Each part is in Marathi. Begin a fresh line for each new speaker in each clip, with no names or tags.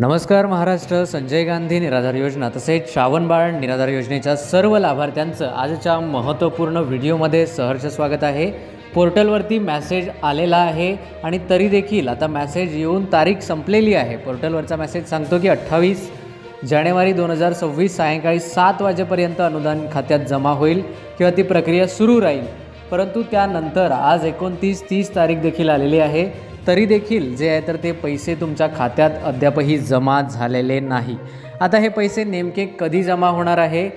नमस्कार महाराष्ट्र संजय गांधी निराधार योजना तसेच श्रावणबाळ निराधार योजनेच्या सर्व लाभार्थ्यांचं आजच्या महत्त्वपूर्ण व्हिडिओमध्ये सहर्ष स्वागत आहे. पोर्टलवरती मॅसेज आलेला आहे आणि तरी देखील आता मॅसेज येऊन तारीख संपलेली आहे. पोर्टलवरचा मॅसेज सांगतो की अठ्ठावीस जानेवारी दोन हजार सव्वीस सायंकाळी सात वाजेपर्यंत अनुदान खात्यात जमा होईल किंवा ती प्रक्रिया सुरू राहील. परंतु त्यानंतर आज एकोणतीस तीस तारीख देखील आलेली आहे. तरी देखील जे आहे तर ते पैसे तुमच्या खात्यात अद्यापही जमा झालेले नाही. आता हे पैसे नेमके कधी जमा होणार आहे?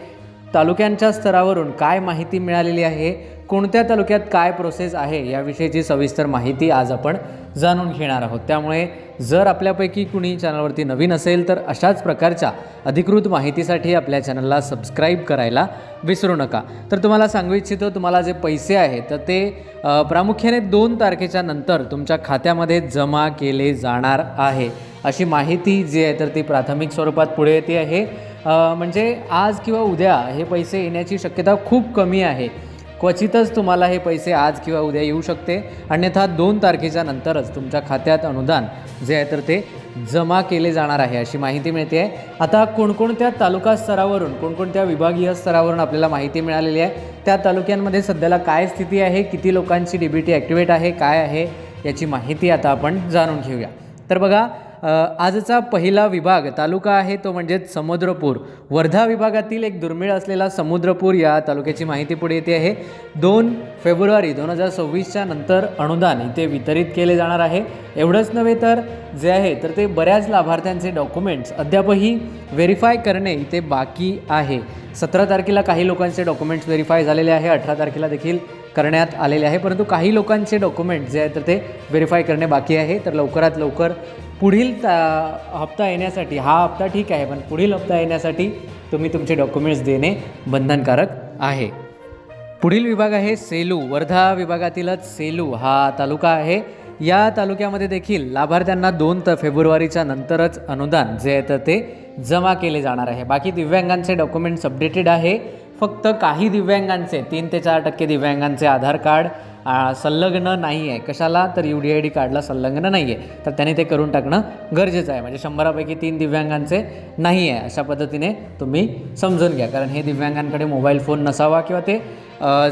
तालुक्यांच्या स्तरावरून काय माहिती मिळालेली आहे? कोणत्या तालुक्यात काय प्रोसेस आहे याविषयीची सविस्तर माहिती आज आपण जाणून घेणार आहोत. त्यामुळे जर आपल्यापैकी कुणी चॅनलवरती नवीन असेल तर अशाच प्रकारच्या अधिकृत माहितीसाठी आपल्या चॅनलला सबस्क्राईब करायला विसरू नका. तर तुम्हाला सांगू इच्छितो तुम्हाला जे पैसे आहेत तर ते प्रामुख्याने दोन तारखेच्या नंतर तुमच्या खात्यामध्ये जमा केले जाणार आहे. अशी माहिती जी आहे तर ती प्राथमिक स्वरूपात पुढे येते आहे. म्हणजे आज किंवा उद्या हे पैसे येण्याची शक्यता खूप कमी आहे. क्वचितच तुम्हाला हे पैसे आज किंवा उद्या येऊ शकते. अन्यथा दोन तारखेच्या नंतरच तुमच्या खात्यात अनुदान जे आहे तर ते जमा केले जाणार आहे अशी माहिती मिळते आहे. आता कोणकोणत्या तालुका स्तरावरून कोणकोणत्या विभागीय स्तरावरून आपल्याला माहिती मिळालेली आहे? त्या तालुक्यांमध्ये सध्याला काय स्थिती आहे? किती लोकांची डी बी टी ॲक्टिवेट आहे? काय आहे? याची माहिती आता आपण जाणून घेऊया. तर बघा आजचा पहिला विभाग तालुका आहे तो म्हणजेच समुद्रपूर. वर्धा विभागातील एक दुर्मिळ असलेला समुद्रपूर या तालुक्याची माहिती पुढे येते आहे. दोन फेब्रुवारी दोन हजार सव्वीसच्या नंतर अनुदान इथे वितरित केले जाणार आहे. एवढंच नव्हे तर जे आहे तर ते बऱ्याच लाभार्थ्यांचे डॉक्युमेंट्स अद्यापही व्हेरीफाय करणे इथे बाकी आहे. सतरा तारखेला काही लोकांचे डॉक्युमेंट्स व्हेरीफाय झालेले आहे. अठरा तारखेला देखील करण्यात आलेले आहे. परंतु काही लोकांचे डॉक्युमेंट जे आहे तर ते व्हेरीफाय करणे बाकी आहे. तर लवकरात लवकर पुढील ता हप्ता येण्यासाठी हा हप्ता ठीक आहे पण पुढील हप्ता येण्यासाठी तुम्ही तुमचे डॉक्युमेंट्स देणे बंधनकारक आहे. पुढील विभाग आहे सेलू. वर्धा विभागातीलच सेलू हा तालुका आहे. या तालुक्यामध्ये देखील लाभार्थ्यांना दोन तर फेब्रुवारीच्या नंतरच अनुदान जे आहे तर ते जमा केले जाणार आहे. बाकी दिव्यांगांचे डॉक्युमेंट्स अपडेटेड आहे. फक्त काही दिव्यांगांचे तीन ते चार टक्के दिव्यांगांचे आधार कार्ड संलग्न नाही आहे कशाला? तर यू डी आय डी कार्डला संलग्न नाही आहे तर त्यांनी ते करून टाकणं गरजेचं आहे. म्हणजे शंभरापैकी तीन दिव्यांगांचे नाही आहे अशा पद्धतीने तुम्ही समजून घ्या. कारण हे दिव्यांगांकडे मोबाईल फोन नसावा किंवा ते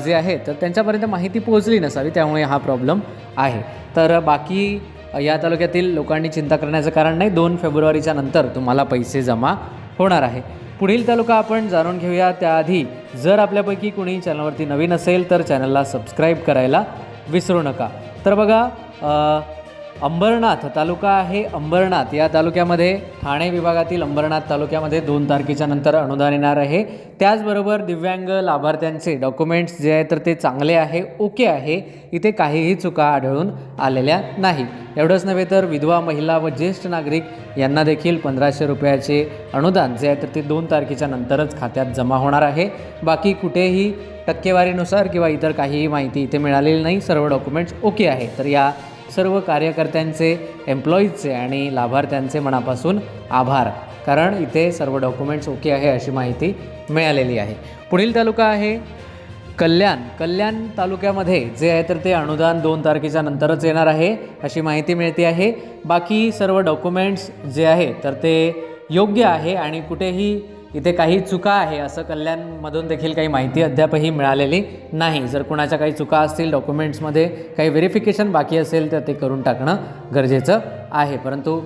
जे आहे तर त्यांच्यापर्यंत माहिती पोहोचली नसावी. त्यामुळे हा प्रॉब्लेम आहे. तर बाकी या तालुक्यातील लोकांनी चिंता करण्याचं कारण नाही. दोन फेब्रुवारीच्या नंतर तुम्हाला पैसे जमा होणार आहे. पुढील तालुका आपण जाणून घेऊया. त्याआधी जर आपल्यापैकी कुणी चॅनलवरती नवीन असेल तर चॅनलला सबस्क्राईब करायला विसरू नका. तर बघा अंबरनाथ तालुका आहे अंबरनाथ. या तालुक्यामध्ये ठाणे विभागातील अंबरनाथ तालुक्यामध्ये दोन तारखेच्या नंतर अनुदान येणार आहे. त्याचबरोबर दिव्यांग लाभार्थ्यांचे डॉक्युमेंट्स जे आहे तर ते चांगले आहे ओके आहे. इथे काहीही चुका आढळून आलेल्या नाही. एवढंच नव्हे तर विधवा महिला व ज्येष्ठ नागरिक यांना देखील पंधराशे रुपयाचे अनुदान जे आहे तर ते दोन तारखेच्या नंतरच खात्यात जमा होणार आहे. बाकी कुठेही टक्केवारीनुसार किंवा इतर काहीही माहिती इथे मिळालेली नाही सर्व डॉक्युमेंट्स ओके आहे. तर या सर्व कार्यकर्त्यांचे एम्प्लॉईजचे आणि लाभार्थ्यांचे मनापासून आभार. कारण इथे सर्व डॉक्युमेंट्स ओके आहे अशी माहिती मिळालेली आहे. पुढील तालुका आहे कल्याण. कल्याण तालुक्यामध्ये जे आहे तर ते अनुदान दोन तारखेच्या नंतरच येणार आहे अशी माहिती मिळते आहे. बाकी सर्व डॉक्युमेंट्स जे आहे तर ते योग्य आहे आणि कुठेही इथे काही चुका आहे असं कल्याणमधून देखील काही माहिती अद्यापही मिळालेली नाही. जर कुणाच्या काही चुका असतील डॉक्युमेंट्समध्ये काही व्हेरिफिकेशन बाकी असेल तर ते करून टाकणं गरजेचं आहे. परंतु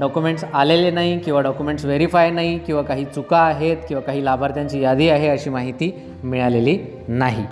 डॉक्युमेंट्स आलेले नाही किंवा डॉक्युमेंट्स व्हेरीफाय नाही किंवा काही चुका आहेत किंवा काही लाभार्थ्यांची यादी आहे अशी माहिती मिळालेली नाही.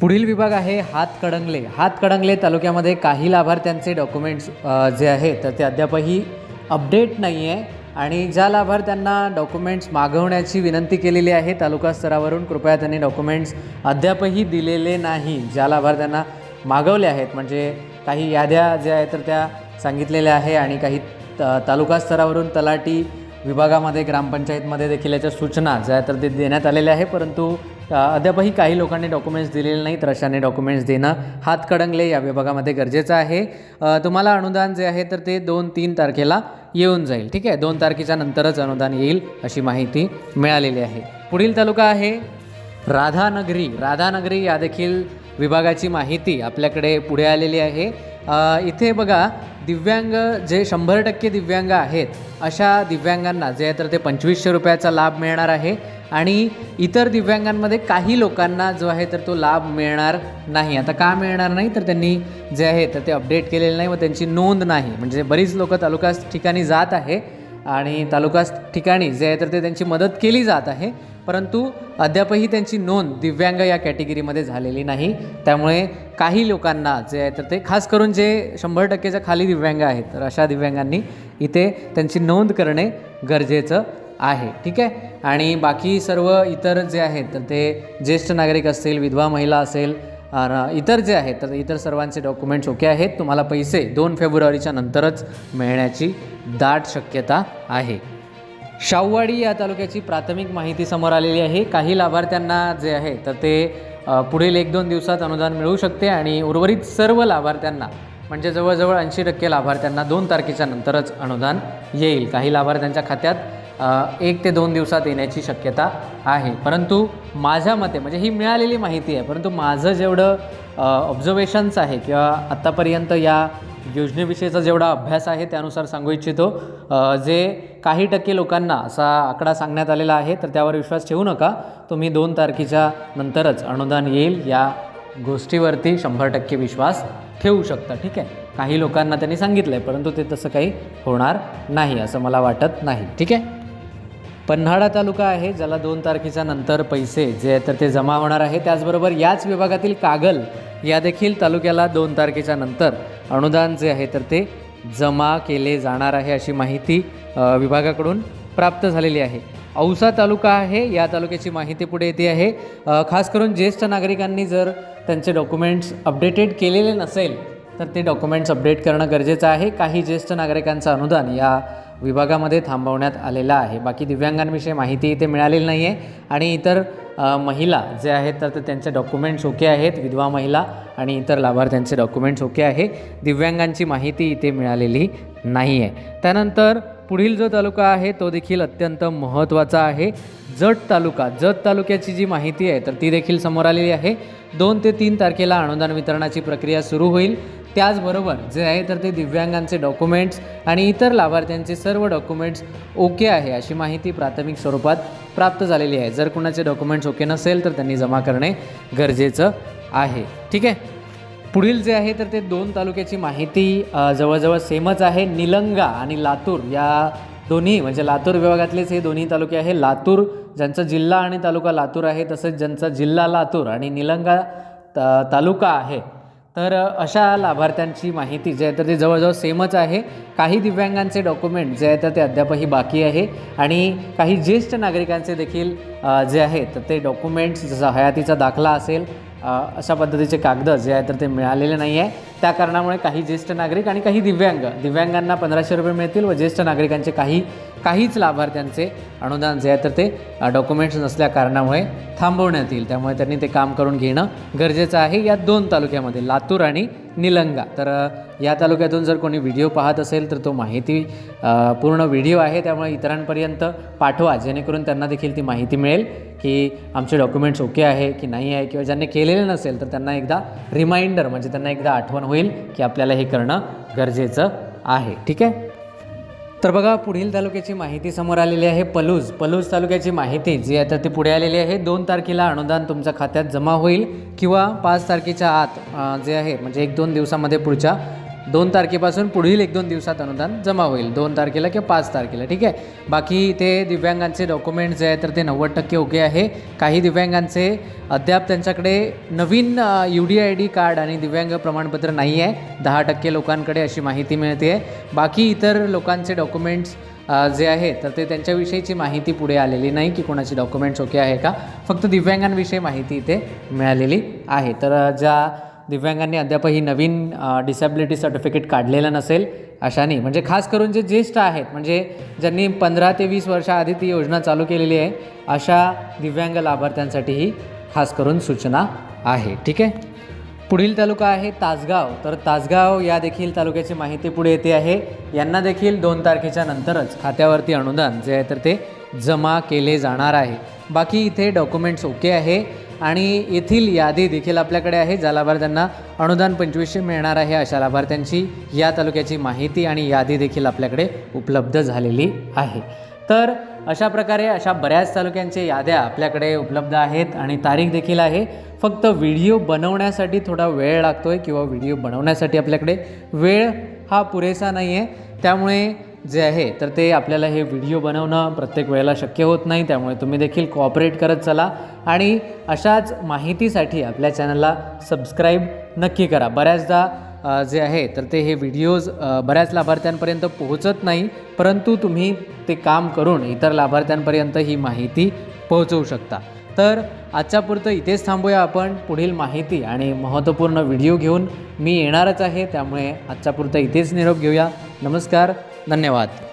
पुढील विभाग आहे हातकडंगले. हातकडंगले तालुक्यामध्ये काही लाभार्थ्यांचे डॉक्युमेंट्स जे आहेत तर ते अद्यापही अपडेट नाही आहे आणि ज्या लाभार्थ्यांना डॉक्युमेंट्स मागवण्याची विनंती केलेली आहे तालुका स्तरावरून कृपया त्यांनी डॉक्युमेंट्स अद्यापही दिलेले नाही. ज्या लाभार्थ्यांना मागवले आहेत म्हणजे काही याद्या ज्या आहेत तर त्या सांगितलेल्या आहे आणि काही त तालुका स्तरावरून तलाटी विभागामध्ये ग्रामपंचायतमध्ये देखील याच्या सूचना ज्या आहेत तर ते देण्यात आलेल्या आहे. परंतु अद्यापही काही लोकांनी डॉक्युमेंट्स दिलेले नाही तर अशाने डॉक्युमेंट्स देणं हातकडंगले या विभागामध्ये गरजेचं आहे. तुम्हाला अनुदान जे आहे तर ते दोन तीन तारखेला येऊन जाईल. ठीक आहे? दोन तारखेच्या नंतरच अनुदान येईल अशी माहिती मिळालेली आहे. पुढील तालुका आहे राधानगरी. राधानगरी या देखील विभागाची माहिती आपल्याकडे पुढे आलेली आहे. इथे बघा दिव्यांग जे शंभर टक्के दिव्यांग आहेत अशा दिव्यांगांना जे आहे तर ते पंचवीसशे रुपयाचा लाभ मिळणार आहे. आणि इतर दिव्यांगांमध्ये काही लोकांना जो आहे तर तो लाभ मिळणार नाही. आता का मिळणार नाही? तर त्यांनी जे आहे तर ते अपडेट केलेलं नाही व त्यांची नोंद नाही. म्हणजे बरीच लोक तालुका ठिकाणी जात आहे आणि तालुका ठिकाणी जे आहे तर ते त्यांची मदत केली जात आहे. परंतु अद्यापही त्यांची नोंद दिव्यांग या कॅटेगरीमध्ये झालेली नाही. त्यामुळे काही लोकांना जे आहे तर ते खास करून जे शंभर टक्केच्या खाली दिव्यांग आहेत तर अशा दिव्यांगांनी इथे त्यांची नोंद करणे गरजेचं आहे. ठीक आहे? आणि बाकी सर्व इतर जे आहेत तर ते ज्येष्ठ नागरिक असतील विधवा महिला असेल इतर जे आहेत तर इतर सर्वांचे डॉक्युमेंट्स ओके आहेत. तुम्हाला पैसे दोन फेब्रुवारीच्या नंतरच मिळण्याची दाट शक्यता आहे. शाहूवाडी या तालुक्याची प्राथमिक माहिती समोर आलेली आहे. काही लाभार्थ्यांना जे आहे तर ते पुढील एक दोन दिवसात अनुदान मिळू शकते आणि उर्वरित सर्व लाभार्थ्यांना म्हणजे जवळजवळ ऐंशी टक्के लाभार्थ्यांना दोन तारखेच्या नंतरच अनुदान येईल. काही लाभार्थ्यांच्या खात्यात एक ते दोन दिवसात येण्याची शक्यता आहे. परंतु माझ्या मते म्हणजे ही मिळालेली माहिती आहे परंतु माझं जेवढं ऑब्झर्वेशन्स आहे किंवा आत्तापर्यंत या योजनेविषयीचा जेवढा अभ्यास आहे त्यानुसार सांगू इच्छितो. जे काही टक्के लोकांना असा आकडा सांगण्यात आलेला आहे तर त्यावर विश्वास ठेवू नका. तुम्ही दोन तारखेच्या नंतरच अनुदान येईल या गोष्टीवरती शंभर टक्के विश्वास ठेवू शकता. ठीक आहे? काही लोकांना त्यांनी सांगितलं आहे परंतु ते तसं काही होणार नाही असं मला वाटत नाही. ठीक आहे? पन्हाळा तालुका आहे ज्याला दोन तारखेच्या नंतर पैसे जे तर ते जमा होणार आहे. त्याचबरोबर याच विभागातील कागल या देखील तालुक्याला दोन तारखेच्या नंतर अनुदान जे आहे तर ते जमा केले जाणार आहे अशी माहिती विभागाकडून प्राप्त झालेली आहे. औसा तालुका आहे या तालुक्याची माहिती पुढे येते आहे. खास करून ज्येष्ठ नागरिकांनी जर त्यांचे डॉक्युमेंट्स अपडेटेड केलेले नसेल तर ते डॉक्युमेंट्स अपडेट करणं गरजेचं आहे. काही ज्येष्ठ नागरिकांचं अनुदान या विभागामध्ये थांबवण्यात आलेला आहे. बाकी दिव्यांगांविषयी माहिती इथे मिळालेली नाही आहे आणि इतर महिला जे आहेत तर ते त्यांचे डॉक्युमेंट्स ओके आहेत विधवा महिला आणि इतर लाभार्थ्यांचे डॉक्युमेंट्स ओके आहे. दिव्यांगांची माहिती इथे मिळालेली नाही आहे त्यानंतर पुढील जो तालुका आहे तो देखील अत्यंत महत्त्वाचा आहे. जत तालुका जत तालुक्याची जी माहिती आहे तर ती देखील समोर आलेली आहे. दोन ते तीन तारखेला अनुदान वितरणाची प्रक्रिया सुरू होईल. त्याचबरोबर जे आहे तर ते दिव्यांगांचे डॉक्युमेंट्स आणि इतर लाभार्थ्यांचे सर्व डॉक्युमेंट्स ओके आहे अशी माहिती प्राथमिक स्वरूपात प्राप्त झालेली आहे. जर कुणाचे डॉक्युमेंट्स ओके नसेल तर त्यांनी जमा करणे गरजेचं आहे. ठीक आहे? पुढील जे आहे तर ते दोन तालुक्याची माहिती जवळजवळ सेमच आहे. निलंगा आणि लातूर या दोन्ही म्हणजे लातूर विभागातलेच हे दोन्ही तालुके आहे. लातूर ज्यांचा जिल्हा आणि तालुका लातूर आहे तसंच ज्यांचा जिल्हा लातूर आणि निलंगा ता तालुका आहे. तर अशा लाभार्थ्यांची माहिती जे आहे तर ते जवळजवळ सेमच आहे. काही दिव्यांगांचे डॉक्युमेंट जे आहे तर ते अद्यापही बाकी आहे आणि काही ज्येष्ठ नागरिकांचे देखील जे आहे तर ते डॉक्युमेंट्स जसं हयातीचा दाखला असेल अशा पद्धतीचे कागद जे आहे तर ते मिळालेले नाही आहे त्या कारणामुळे काही ज्येष्ठ नागरिक आणि काही दिव्यांग दिव्यांगांना पंधराशे रुपये मिळतील व ज्येष्ठ नागरिकांचे काही काहीच लाभार्थ्यांचे अनुदान जे आहे तर ते डॉक्युमेंट्स नसल्या कारणामुळे थांबवण्यात येईल. त्यामुळे त्यांनी ते काम करून घेणं गरजेचं आहे. या दोन तालुक्यामध्ये लातूर आणि निलंगा. तर या तालुक्यातून जर कोणी व्हिडिओ पाहत असेल तर तो माहिती पूर्ण व्हिडिओ आहे. त्यामुळे इतरांपर्यंत पाठवा. जेणेकरून त्यांना देखील ती माहिती मिळेल की आमचे डॉक्युमेंट्स ओके आहे की नाही आहे किंवा ज्यांनी केलेले नसेल तर त्यांना एकदा रिमाइंडर म्हणजे त्यांना एकदा आठवण होईल की आपल्याला हे करणं गरजेचं आहे. ठीक आहे? तर बघा पुढील तालुक्याची माहिती समोर आलेली आहे. पलूज पलूज तालुक्याची माहिती जी आता ती पुढे आलेली आहे. दोन तारखेला अनुदान तुमच्या खात्यात जमा होईल किंवा पाच तारखेच्या आत जे आहे म्हणजे एक दोन दिवसामध्ये पुढच्या दोन तारखेपासून पुढील एक दोन दिवसात अनुदान जमा होईल. दोन तारखेला किंवा पाच तारखेला ठीक आहे? बाकी ते दिव्यांगांचे डॉक्युमेंट जे आहे तर ते नव्वद टक्के ओके आहे. काही दिव्यांगांचे अद्याप त्यांच्याकडे नवीन U D I D card आणि दिव्यांग प्रमाणपत्र नाही आहे. दहा टक्के लोकांकडे अशी माहिती मिळते. आहे बाकी इतर लोकांचे डॉक्युमेंट्स जे आहे तर ते त्यांच्याविषयीची माहिती पुढे आलेली नाही की कोणाची डॉक्युमेंट्स ओके आहे का. फक्त दिव्यांगांविषयी माहिती इथे मिळालेली आहे. तर ज्या दिव्यांगांनी अद्यापही नवीन डिसॅबिलिटी सर्टिफिकेट काढलेलं नसेल अशाने. म्हणजे खास करून जे ज्येष्ठ आहेत म्हणजे ज्यांनी पंधरा ते वीस वर्षाआधी ती योजना चालू केलेली आहे अशा दिव्यांग लाभार्थ्यांसाठीही खास करून सूचना आहे. ठीक आहे? पुढील तालुका आहे तासगाव. तर तासगाव या देखील तालुक्याची माहिती पुढे येते आहे. यांना देखील दोन तारखेच्या नंतरच खात्यावरती अनुदान जे आहे तर ते जमा केले जाणार आहे. बाकी इथे डॉक्युमेंट्स ओके आहे. आणि येथील यादी देखील आपल्याकडे आहे ज्या लाभार्थ्यांना अनुदान पंचवीसशे मिळणार आहे अशा लाभार्थ्यांची या तालुक्याची माहिती आणि यादी देखील आपल्याकडे उपलब्ध झालेली आहे. तर अशा प्रकारे अशा बऱ्याच तालुक्यांच्या याद्या आपल्याकडे उपलब्ध आहेत आणि तारीख देखील आहे. फक्त व्हिडिओ बनवण्यासाठी थोडा वेळ लागतो आहे किंवा व्हिडिओ बनवण्यासाठी आपल्याकडे वेळ हा पुरेसा नाही आहे त्यामुळे जे आहे तर ते आपल्याला हे व्हिडिओ बनवणं प्रत्येक वेळेला शक्य होत नाही त्यामुळे तुम्ही देखील कॉपरेट करत चला. आणि अशाच माहितीसाठी आपल्या चॅनलला सबस्क्राईब नक्की करा. बऱ्याचदा जे आहे तर ते हे व्हिडिओज बऱ्याच लाभार्थ्यांपर्यंत पोहोचत नाही परंतु तुम्ही ते काम करून इतर लाभार्थ्यांपर्यंत ही माहिती पोहोचवू शकता. तर आजच्या पुरतं इथेच थांबूया आपण. पुढील माहिती आणि महत्त्वपूर्ण व्हिडिओ घेऊन मी येणारच आहे त्यामुळे आजच्या पुरतं इथेच निरोप घेऊया. नमस्कार. धन्यवाद.